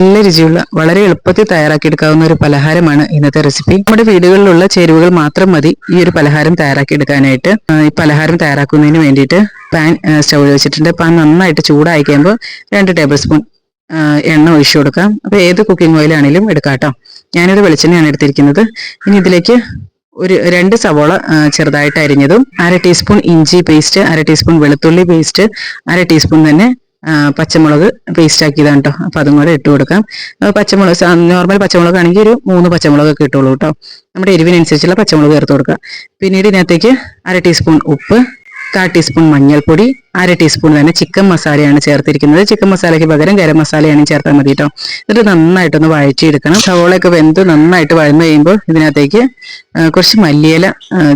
നല്ല രുചിയുള്ള വളരെ എളുപ്പത്തിൽ തയ്യാറാക്കിയെടുക്കാവുന്ന ഒരു പലഹാരമാണ് ഇന്നത്തെ റെസിപ്പി നമ്മുടെ വീടുകളിലുള്ള ചേരുവകൾ മാത്രം മതി. ഈ ഒരു പലഹാരം തയ്യാറാക്കിയെടുക്കാനായിട്ട്. ഈ പലഹാരം തയ്യാറാക്കുന്നതിന് വേണ്ടിയിട്ട് പാൻ സ്റ്റൗ വെച്ചിട്ടുണ്ട്. പാൻ നന്നായിട്ട് ചൂടായി കഴിയുമ്പോൾ രണ്ട് ടേബിൾ സ്പൂൺ എണ്ണ ഒഴിച്ചു കൊടുക്കാം. അപ്പോൾ ഏത് കുക്കിംഗ് ഓയിലാണെങ്കിലും എടുക്കാം കേട്ടോ ഞാനൊരു വെളിച്ചെണ്ണയാണ് എടുത്തിരിക്കുന്നത്. ഇനി ഇതിലേക്ക് ഒരു രണ്ട് സവോള ചെറുതായിട്ട് അരിഞ്ഞതും അര ടീസ്പൂൺ ഇഞ്ചി പേസ്റ്റ് അര ടീസ്പൂൺ വെളുത്തുള്ളി പേസ്റ്റ് അര ടീസ്പൂൺ തന്നെ പച്ചമുളക് പേസ്റ്റ് ആക്കിയതാണ് കേട്ടോ അപ്പൊ അതും കൂടെ ഇട്ട് കൊടുക്കാം. പച്ചമുളക് നോർമൽ പച്ചമുളക് ആണെങ്കിൽ ഒരു മൂന്ന് പച്ചമുളക് ഒക്കെ ഇട്ടുള്ളൂ കേട്ടോ നമ്മുടെ എരിവിനനുസരിച്ചുള്ള പച്ചമുളക് ചേർത്ത് കൊടുക്കുക. പിന്നീട് ഇതിനകത്തേക്ക് അര ടീസ്പൂൺ ഉപ്പ് കാ ടീസ്പൂൺ മഞ്ഞൾപ്പൊടി അര ടീസ്പൂൺ തന്നെ ചിക്കൻ മസാലയാണ് ചേർത്തിരിക്കുന്നത്. ചിക്കൻ മസാലയ്ക്ക് പകരം ഗരം മസാലയാണ് ചേർത്താൽ മതി കേട്ടോ എന്നിട്ട് നന്നായിട്ടൊന്ന് വഴറ്റിയെടുക്കണം. സവോളയൊക്കെ വെന്ത് നന്നായിട്ട് വഴന്നു കഴിയുമ്പോൾ ഇതിനകത്തേക്ക് കുറച്ച് മല്ലിയില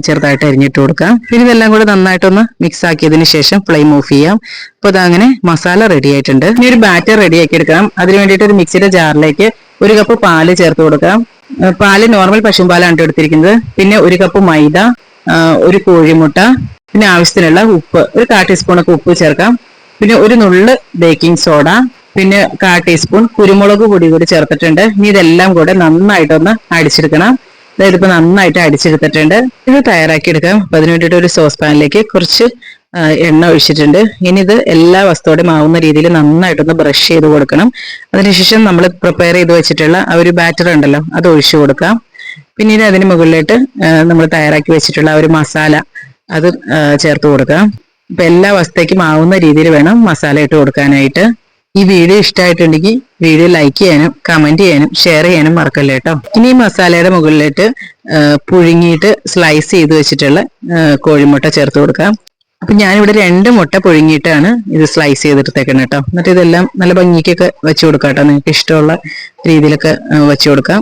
ചെറുതായിട്ട് അരിഞ്ഞിട്ട് കൊടുക്കാം. പിന്നെ ഇതെല്ലാം കൂടെ നന്നായിട്ടൊന്ന് മിക്സ് ആക്കിയതിന് ശേഷം ഫ്ലെയിം ഓഫ് ചെയ്യാം. അപ്പോൾ അതങ്ങനെ മസാല റെഡി ആയിട്ടുണ്ട്. ഇനി ഒരു ബാറ്റർ റെഡി ആക്കി എടുക്കാം അതിന് വേണ്ടിയിട്ട് ഒരു മിക്സിയുടെ ജാറിലേക്ക് ഒരു കപ്പ് പാൽ ചേർത്ത് കൊടുക്കാം. പാൽ നോർമൽ പശുപാലാണ് എടുത്തിരിക്കുന്നത്. പിന്നെ ഒരു കപ്പ് മൈദ ഒരു കോഴിമുട്ട പിന്നെ ആവശ്യത്തിനുള്ള ഉപ്പ് ഒരു കാ ടീസ്പൂൺ ഒക്കെ ഉപ്പ് ചേർക്കാം. പിന്നെ ഒരു നുള്ള് ബേക്കിംഗ് സോഡ പിന്നെ കാ ടീസ്പൂൺ കുരുമുളക് പൊടി കൂടി ചേർത്തിട്ടുണ്ട്. ഇനി ഇതെല്ലാം കൂടെ നന്നായിട്ടൊന്ന് അടിച്ചെടുക്കണം. അതായത് ഇപ്പൊ നന്നായിട്ട് അടിച്ചെടുത്തിട്ടുണ്ട്. ഇത് തയ്യാറാക്കി എടുക്കാം അപ്പൊ അതിന് വേണ്ടിയിട്ട് ഒരു സോസ് പാനിലേക്ക് കുറച്ച് എണ്ണ ഒഴിച്ചിട്ടുണ്ട്. ഇനി ഇത് എല്ലാ വസ്തുവോടെയും ആവുന്ന രീതിയിൽ നന്നായിട്ടൊന്ന് ബ്രഷ് ചെയ്ത് കൊടുക്കണം. അതിനുശേഷം നമ്മൾ പ്രിപ്പയർ ചെയ്ത് വെച്ചിട്ടുള്ള ആ ഒരു ബാറ്റർ ഉണ്ടല്ലോ അത് ഒഴിച്ചു കൊടുക്കാം. പിന്നീട് അതിന് മുകളിലായിട്ട് നമ്മൾ തയ്യാറാക്കി വെച്ചിട്ടുള്ള ആ ഒരു മസാല അത് ചേർത്ത് കൊടുക്കുക. ഇപ്പൊ എല്ലാ വസ്തുക്കും ആവുന്ന രീതിയിൽ വേണം മസാല ഇട്ട് കൊടുക്കാനായിട്ട്. ഈ വീഡിയോ ഇഷ്ടമായിട്ടുണ്ടെങ്കിൽ വീഡിയോ ലൈക്ക് ചെയ്യാനും കമന്റ് ചെയ്യാനും ഷെയർ ചെയ്യാനും മറക്കല്ലേ കേട്ടോ ഇനി മസാലയുടെ മുകളിലിട്ട് പുഴുങ്ങിയിട്ട് സ്ലൈസ് ചെയ്ത് വെച്ചിട്ടുള്ള കോഴിമുട്ട ചേർത്ത് കൊടുക്കാം. അപ്പൊ ഞാനിവിടെ രണ്ട് മുട്ട പുഴുങ്ങിയിട്ടാണ് ഇത് സ്ലൈസ് ചെയ്തെടുത്തേക്കണം കേട്ടോ എന്നിട്ട് ഇതെല്ലാം നല്ല ഭംഗിക്കൊക്കെ വെച്ച് കൊടുക്കാം കേട്ടോ നിങ്ങൾക്ക് ഇഷ്ടമുള്ള രീതിയിലൊക്കെ വെച്ച് കൊടുക്കാം.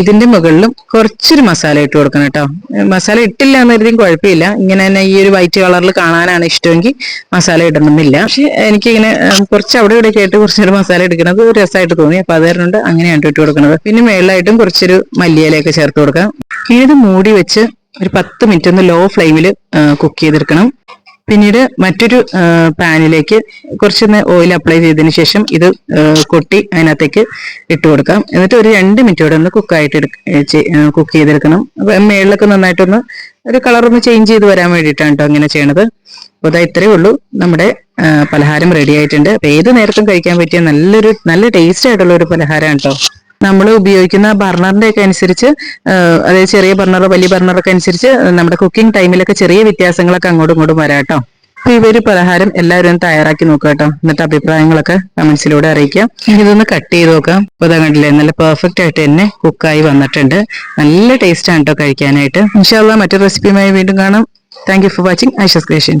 ഇതിന്റെ മുകളിലും കുറച്ചൊരു മസാല ഇട്ട് കൊടുക്കണം കേട്ടോ മസാല ഇട്ടില്ല എന്ന് കുഴപ്പമില്ല. ഇങ്ങനെ തന്നെ ഈ ഒരു വൈറ്റ് കളറിൽ കാണാനാണ് ഇഷ്ടമെങ്കിൽ മസാല ഇടണമെന്നില്ല. പക്ഷെ എനിക്ക് ഇങ്ങനെ കുറച്ച് അവിടെ ഇവിടെ ആയിട്ട് കുറച്ചൊരു മസാല എടുക്കുന്നത് ഒരു രസമായിട്ട് തോന്നി. അപ്പൊ അത് കാരണം അങ്ങനെയാണ് ഇട്ട് കൊടുക്കുന്നത് പിന്നെ മേളിലായിട്ടും കുറച്ചൊരു മല്ലിയിലൊക്കെ ചേർത്ത് കൊടുക്കാം. ഇത് മൂടി വെച്ച് ഒരു പത്ത് മിനിറ്റ് ഒന്ന് ലോ ഫ്ലെയിമിൽ കുക്ക് ചെയ്തെടുക്കണം. പിന്നീട് മറ്റൊരു പാനിലേക്ക് കുറച്ച് ഓയിൽ അപ്ലൈ ചെയ്തതിന് ശേഷം ഇത് കൊട്ടി അതിനകത്തേക്ക് ഇട്ട് കൊടുക്കാം. എന്നിട്ട് ഒരു രണ്ട് മിനിറ്റോടെ ഒന്ന് കുക്കായിട്ട് കുക്ക് ചെയ്തെടുക്കണം. അപ്പം മേളിലൊക്കെ നന്നായിട്ടൊന്ന് ഒരു കളർ ഒന്ന് ചേഞ്ച് ചെയ്ത് വരാൻ വേണ്ടിയിട്ടാണ് കേട്ടോ അങ്ങനെ ചെയ്യണത്. അപ്പോൾ അതാ ഇത്രയേ ഉള്ളൂ. നമ്മുടെ പലഹാരം റെഡി ആയിട്ടുണ്ട്. അപ്പൊ ഏത് നേരത്തും കഴിക്കാൻ പറ്റിയ നല്ലൊരു നല്ല ടേസ്റ്റ് ആയിട്ടുള്ള ഒരു പലഹാരമാണ് കേട്ടോ നമ്മൾ ഉപയോഗിക്കുന്ന ബർണറിന്റെ ഒക്കെ അനുസരിച്ച് അതായത് ചെറിയ ബർണറോ വലിയ ബർണറൊക്കെ അനുസരിച്ച് നമ്മുടെ കുക്കിംഗ് ടൈമിലൊക്കെ ചെറിയ വ്യത്യാസങ്ങളൊക്കെ അങ്ങോട്ടും ഇങ്ങോട്ടും വരാം കേട്ടോ. അപ്പൊ ഒരു പലഹാരം എല്ലാവരും തയ്യാറാക്കി നോക്കുക കേട്ടോ. എന്നിട്ട് അഭിപ്രായങ്ങളൊക്കെ കമന്റ്സിലൂടെ അറിയിക്കാം. ഇതൊന്ന് കട്ട് ചെയ്ത് നോക്കാം. അപ്പൊ ഇതാ കണ്ടില്ലേ നല്ല പെർഫെക്റ്റ് ആയിട്ട് തന്നെ കുക്കായി വന്നിട്ടുണ്ട്. നല്ല ടേസ്റ്റ് ആണ് കേട്ടോ കഴിക്കാനായിട്ട്. ഇൻഷാല്ല മറ്റൊരു റെസിപ്പിയുമായി വീണ്ടും കാണാം. Thank you for watching Aisha's creation